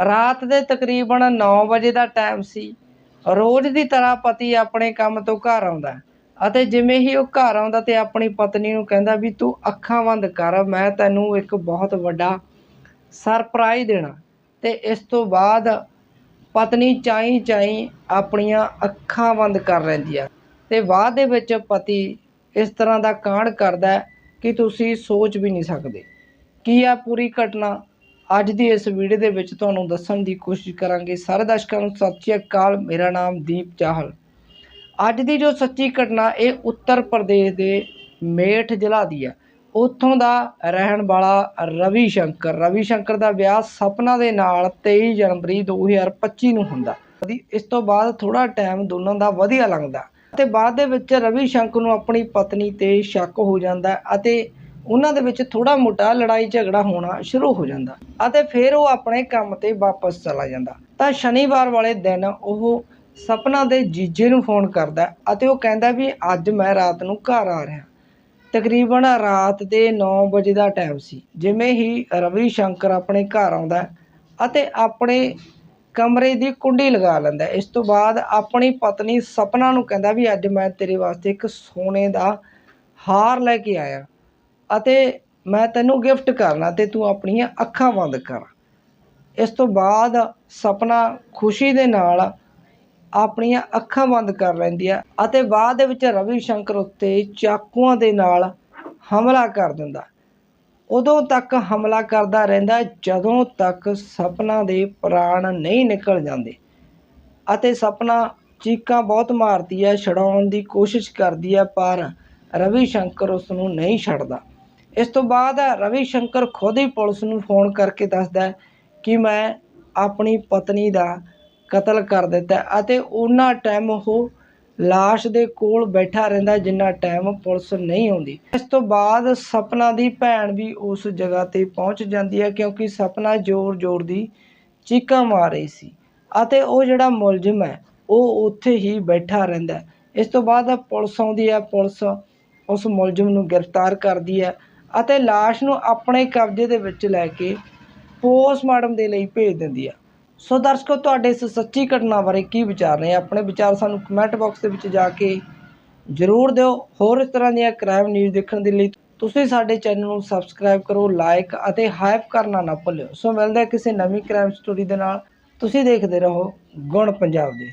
ਰਾਤ ਦੇ ਤਕਰੀਬਨ 9 ਵਜੇ ਦਾ ਟਾਈਮ ਸੀ। ਰੋਜ਼ ਦੀ ਤਰ੍ਹਾਂ ਪਤੀ ਆਪਣੇ ਕੰਮ ਤੋਂ ਘਰ ਆਉਂਦਾ ਅਤੇ ਜਿਵੇਂ ਹੀ ਉਹ ਘਰ ਆਉਂਦਾ ਤੇ ਆਪਣੀ ਪਤਨੀ ਨੂੰ ਕਹਿੰਦਾ ਵੀ ਤੂੰ ਅੱਖਾਂ ਬੰਦ ਕਰ, ਮੈਂ ਤੈਨੂੰ ਇੱਕ ਬਹੁਤ ਵੱਡਾ ਸਰਪ੍ਰਾਈਜ਼ ਦੇਣਾ। ਤੇ ਇਸ ਤੋਂ ਬਾਅਦ ਪਤਨੀ ਚਾਈ ਚਾਈ ਆਪਣੀਆਂ ਅੱਖਾਂ ਬੰਦ ਕਰ ਲੈਂਦੀ ਆ। ਤੇ ਬਾਅਦ ਦੇ ਵਿੱਚ ਪਤੀ ਇਸ ਤਰ੍ਹਾਂ ਦਾ ਕਾਂਡ ਕਰਦਾ ਕਿ ਤੁਸੀਂ ਸੋਚ ਵੀ ਨਹੀਂ ਸਕਦੇ। ਕੀ ਆ ਪੂਰੀ ਘਟਨਾ? ਅੱਜ ਦੀ ਇਸ ਵੀਡੀਓ ਦੇ ਵਿੱਚ ਤੁਹਾਨੂੰ ਦੱਸਣ ਦੀ ਕੋਸ਼ਿਸ਼ ਕਰਾਂਗੇ। ਸਾਰੇ ਦਰਸ਼ਕਾਂ ਨੂੰ ਸਤਿ ਸ਼੍ਰੀ ਅਕਾਲ। ਮੇਰਾ ਨਾਮ ਦੀਪ ਚਾਹਲ। ਅੱਜ ਦੀ ਜੋ ਸੱਚੀ ਘਟਨਾ, ਇਹ ਉੱਤਰ ਪ੍ਰਦੇਸ਼ ਦੇ ਮੇਠ ਜ਼ਿਲ੍ਹਾ ਦੀ ਹੈ ਉੱਥੋਂ ਦਾ ਰਹਿਣ ਵਾਲਾ ਰਵੀ ਸ਼ੰਕਰ। ਰਵੀ ਸ਼ੰਕਰ ਦਾ ਵਿਆਹ ਸਪਨਾ ਦੇ ਨਾਲ 23 ਜਨਵਰੀ 2025 ਨੂੰ ਹੁੰਦਾ। ਇਸ ਤੋਂ ਬਾਅਦ ਥੋੜਾ ਟਾਈਮ ਦੋਨਾਂ ਦਾ ਵਧੀਆ ਲੰਘਦਾ। ਤੇ ਬਾਅਦ ਦੇ ਵਿੱਚ ਰਵੀ ਸ਼ੰਕਰ ਨੂੰ ਆਪਣੀ ਪਤਨੀ ਤੇ ਸ਼ੱਕ ਹੋ ਜਾਂਦਾ ਅਤੇ ਉਹਨਾਂ ਦੇ ਵਿੱਚ ਥੋੜਾ ਮੋਟਾ ਲੜਾਈ ਝਗੜਾ ਹੋਣਾ ਸ਼ੁਰੂ ਹੋ ਜਾਂਦਾ ਅਤੇ ਫਿਰ ਉਹ ਆਪਣੇ ਕੰਮ ਤੇ ਵਾਪਸ ਚਲਾ ਜਾਂਦਾ। ਤਾਂ ਸ਼ਨੀਵਾਰ ਵਾਲੇ ਦਿਨ ਉਹ ਸਪਨਾ ਦੇ ਜੀਜੇ ਨੂੰ ਫੋਨ ਕਰਦਾ ਅਤੇ ਉਹ ਕਹਿੰਦਾ ਵੀ ਅੱਜ ਮੈਂ ਰਾਤ ਨੂੰ ਘਰ ਆ ਰਿਹਾ। ਤਕਰੀਬਨ ਰਾਤ ਦੇ 9 ਵਜੇ ਦਾ ਟਾਈਮ ਸੀ। ਜਿਵੇਂ ਹੀ ਰਵੀ ਸ਼ੰਕਰ ਆਪਣੇ ਘਰ ਆਉਂਦਾ ਅਤੇ ਆਪਣੇ ਕਮਰੇ ਦੀ ਕੁੰਡੀ ਲਗਾ ਲੈਂਦਾ, ਇਸ ਤੋਂ ਬਾਅਦ ਆਪਣੀ ਪਤਨੀ ਸਪਨਾ ਨੂੰ ਕਹਿੰਦਾ ਵੀ ਅੱਜ ਮੈਂ ਤੇਰੇ ਵਾਸਤੇ ਇੱਕ ਸੋਨੇ ਦਾ ਹਾਰ ਲੈ ਕੇ ਆਇਆ। ਅਤੇ ਮੈਂ ਤੈਨੂੰ ਗਿਫਟ ਕਰਨਾ ਅਤੇ ਤੂੰ ਆਪਣੀਆਂ ਅੱਖਾਂ ਬੰਦ ਕਰ। ਇਸ ਤੋਂ ਬਾਅਦ ਸਪਨਾ ਖੁਸ਼ੀ ਦੇ ਨਾਲ ਆਪਣੀਆਂ ਅੱਖਾਂ ਬੰਦ ਕਰ ਲੈਂਦੀ ਹੈ ਅਤੇ ਬਾਅਦ ਦੇ ਵਿੱਚ ਰਵੀ ਸ਼ੰਕਰ ਉੱਤੇ ਚਾਕੂਆਂ ਦੇ ਨਾਲ ਹਮਲਾ ਕਰ ਦਿੰਦਾ। ਉਦੋਂ ਤੱਕ ਹਮਲਾ ਕਰਦਾ ਰਹਿੰਦਾ, ਜਦੋਂ ਤੱਕ ਸਪਨਾ ਦੇ ਪ੍ਰਾਣ ਨਹੀਂ ਨਿਕਲ ਜਾਂਦੇ। ਅਤੇ ਸਪਨਾ ਚੀਕਾਂ ਬਹੁਤ ਮਾਰਦੀ ਹੈ ਛਡਾਉਣ ਦੀ ਕੋਸ਼ਿਸ਼ ਕਰਦੀ ਹੈ ਪਰ ਰਵੀ ਸ਼ੰਕਰ ਉਸ ਨੂੰ ਨਹੀਂ ਛੱਡਦਾ। ਇਸ ਤੋਂ ਬਾਅਦ ਰਵੀ ਸ਼ੰਕਰ ਖੁਦ ਹੀ ਪੁਲਿਸ ਨੂੰ ਫੋਨ ਕਰਕੇ ਦੱਸਦਾ ਕਿ ਮੈਂ ਆਪਣੀ ਪਤਨੀ ਦਾ ਕਤਲ ਕਰ ਦਿੱਤਾ ਅਤੇ ਉਹਨਾਂ ਟਾਈਮ ਉਹ ਲਾਸ਼ ਦੇ ਕੋਲ ਬੈਠਾ ਰਹਿੰਦਾ ਜਿੰਨਾ ਟਾਈਮ ਪੁਲਿਸ ਨਹੀਂ ਆਉਂਦੀ। ਇਸ ਤੋਂ ਬਾਅਦ ਸਪਨਾ ਦੀ ਭੈਣ ਵੀ ਉਸ ਜਗ੍ਹਾ ਤੇ ਪਹੁੰਚ ਜਾਂਦੀ ਹੈ ਕਿਉਂਕਿ ਸਪਨਾ ਜ਼ੋਰ-ਜ਼ੋਰ ਦੀ ਚੀਕਾਂ ਮਾਰ ਰਹੀ ਸੀ ਅਤੇ ਉਹ ਜਿਹੜਾ ਮੁਲਜ਼ਮ ਹੈ, ਉਹ ਉੱਥੇ ਹੀ ਬੈਠਾ ਰਹਿੰਦਾ ਇਸ ਤੋਂ ਬਾਅਦ ਪੁਲਿਸ ਆਉਂਦੀ ਹੈ, ਪੁਲਿਸ ਉਸ ਮੁਲਜ਼ਮ ਨੂੰ ਗ੍ਰਿਫਤਾਰ ਕਰਦੀ ਹੈ ਅਤੇ ਲਾਸ਼ ਨੂੰ ਆਪਣੇ ਕਬਜ਼ੇ ਦੇ ਵਿੱਚ ਲੈ ਕੇ ਪੋਸਟਮਾਰਟਮ ਦੇ ਲਈ ਭੇਜ ਦਿੰਦੀ ਆ। ਸੋ ਦਰਸ਼ਕੋ, ਤੁਹਾਡੇ ਇਸ ਸੱਚੀ ਘਟਨਾ ਬਾਰੇ ਕੀ ਵਿਚਾਰ ਨੇ? ਆਪਣੇ ਵਿਚਾਰ ਸਾਨੂੰ ਕਮੈਂਟ ਬਾਕਸ ਦੇ ਵਿੱਚ ਜਾ ਕੇ ਜ਼ਰੂਰ ਦਿਓ। ਹੋਰ ਇਸ ਤਰ੍ਹਾਂ ਦੀਆਂ ਕ੍ਰਾਈਮ ਨਿਊਜ਼ ਦੇਖਣ ਦੇ ਲਈ ਤੁਸੀਂ ਸਾਡੇ ਚੈਨਲ ਨੂੰ ਸਬਸਕ੍ਰਾਈਬ ਕਰੋ ਲਾਈਕ ਅਤੇ ਹਾਈਪ ਕਰਨਾ ਨਾ ਭੁੱਲਿਓ। ਸੋ ਮਿਲਦਾ ਕਿਸੇ ਨਵੀਂ ਕ੍ਰਾਈਮ ਸਟੋਰੀ ਦੇ ਨਾਲ। ਤੁਸੀਂ ਦੇਖਦੇ ਰਹੋ ਗੁਣ ਪੰਜਾਬ ਦੇ।